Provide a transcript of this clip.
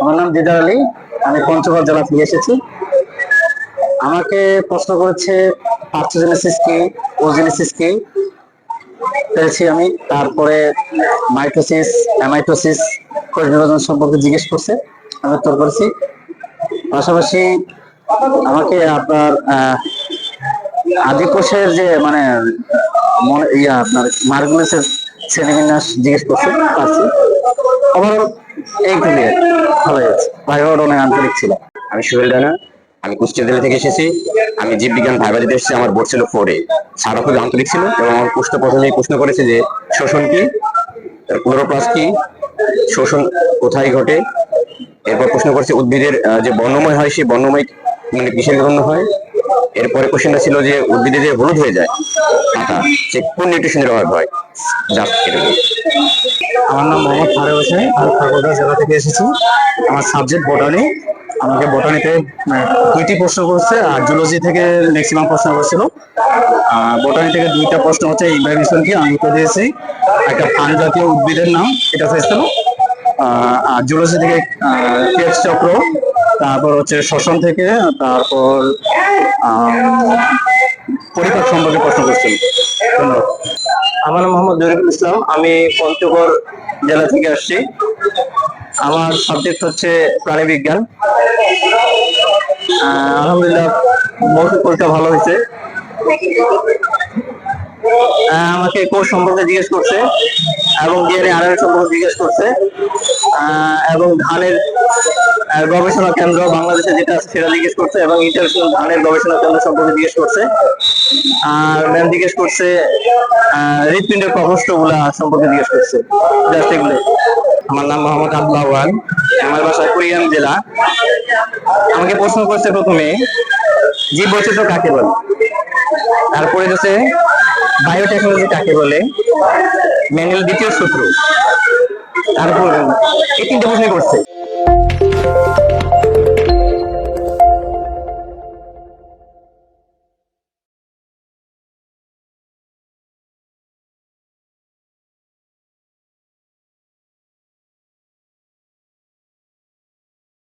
আমার নাম দিদার আলী। আমি পঞ্চগড় জেলা থেকে এসেছি। আমাকে প্রশ্ন করেছে, পার্থোজেনেসিস কি, ওজেনেসিস কি? পেরেছি আমি। তারপরে মাইটোসিস, অ্যামাইটোসিস কোষ বিভাজন সম্পর্কে জিজ্ঞেস করছে। আমি উত্তর করেছি। পাশাপাশি আমাকে আপনার আদি কোষের যে মানে মনে ইয়া আপনার মার্গুলেসের শ্রেণীবিন্যাস জিজ্ঞেস করছে, পারছি। আন্তরিক ছিল। আমি সোহেল রানা, আমি কুষ্টিয়া জেলা থেকে এসেছি। আমি জীববিজ্ঞান ভাইবা দিতে এসেছি, আমার বোর্ড ছিল ফোরে স্যারও খুবই আন্তরিক ছিল এবং আমার প্রশ্ন প্রথমেই প্রশ্ন করেছে যে, শোষণ কি? ক্লোরোপ্লাস কি? শোষণ কোথায় ঘটে? এরপর প্রশ্ন করছে উদ্ভিদের যে বর্ণময় হয় সেই বর্ণময় মানে কিসের জন্য হয়? এরপরে কোশ্চেনটা ছিল যে, উদ্ভিদে যে হলুদ হয়ে যায় পাতা সে কোন নিউট্রিশনের অভাব হয়? আমার নাম মোহাম্মদ ফারুক হোসেন, আমি ঠাকুরগাঁও জেলা থেকে এসেছি। আমার সাবজেক্ট বোটানি আমাকে বোটানিতে দুইটি প্রশ্ন করছে, আর জুলজি থেকে ম্যাক্সিমাম প্রশ্ন করছিল। বোটানি থেকে দুইটা প্রশ্ন হচ্ছে ইনভাইমেশন কি, আমি উত্তর দিয়েছি। একটা ফান জাতীয় উদ্ভিদের নাম, এটা চাইছিল আর জুলজি থেকে কেস চক্র, তারপর হচ্ছে শ্বসন থেকে, তারপর পরিপাক সম্পর্কে প্রশ্ন করছিল। ধন্যবাদ। জরিফুল ইসলাম আমি পঞ্চগড় জেলা থেকে আসছি। আমার সাবজেক্ট হচ্ছে প্রাণী বিজ্ঞান। আলহামদুলিল্লাহ মৌখিক পরীক্ষা ভালো হয়েছে। আমাকে কোর্স সম্পর্কে জিজ্ঞেস করছে এবং ডিএনএ, আরএনএ সম্পর্কে জিজ্ঞেস করছে এবং ধানের গবেষণা কেন্দ্র বাংলাদেশে যেটা আছে সেটা জিজ্ঞেস করছে এবং ইন্টারন্যাশনাল ধানের গবেষণা কেন্দ্র সম্পর্কে জিজ্ঞেস করছে। আর ম্যাম জিজ্ঞেস করছে হৃৎপিণ্ডের প্রকোষ্ঠগুলা সম্পর্কে জিজ্ঞেস করছে। জাস্ট এগুলো। আমার নাম মোহাম্মদ আব্দুল আমার বাসা কুড়িয়াম জেলা। আমাকে প্রশ্ন করছে প্রথমে জীব বৈচিত্র্য কাকে বলে? তারপরে হচ্ছে বায়োটেকনোলজি কাকে বলে? ম্যানুয়াল দ্বিতীয় সূত্র তারপর এই তিনটা প্রশ্ন করছে।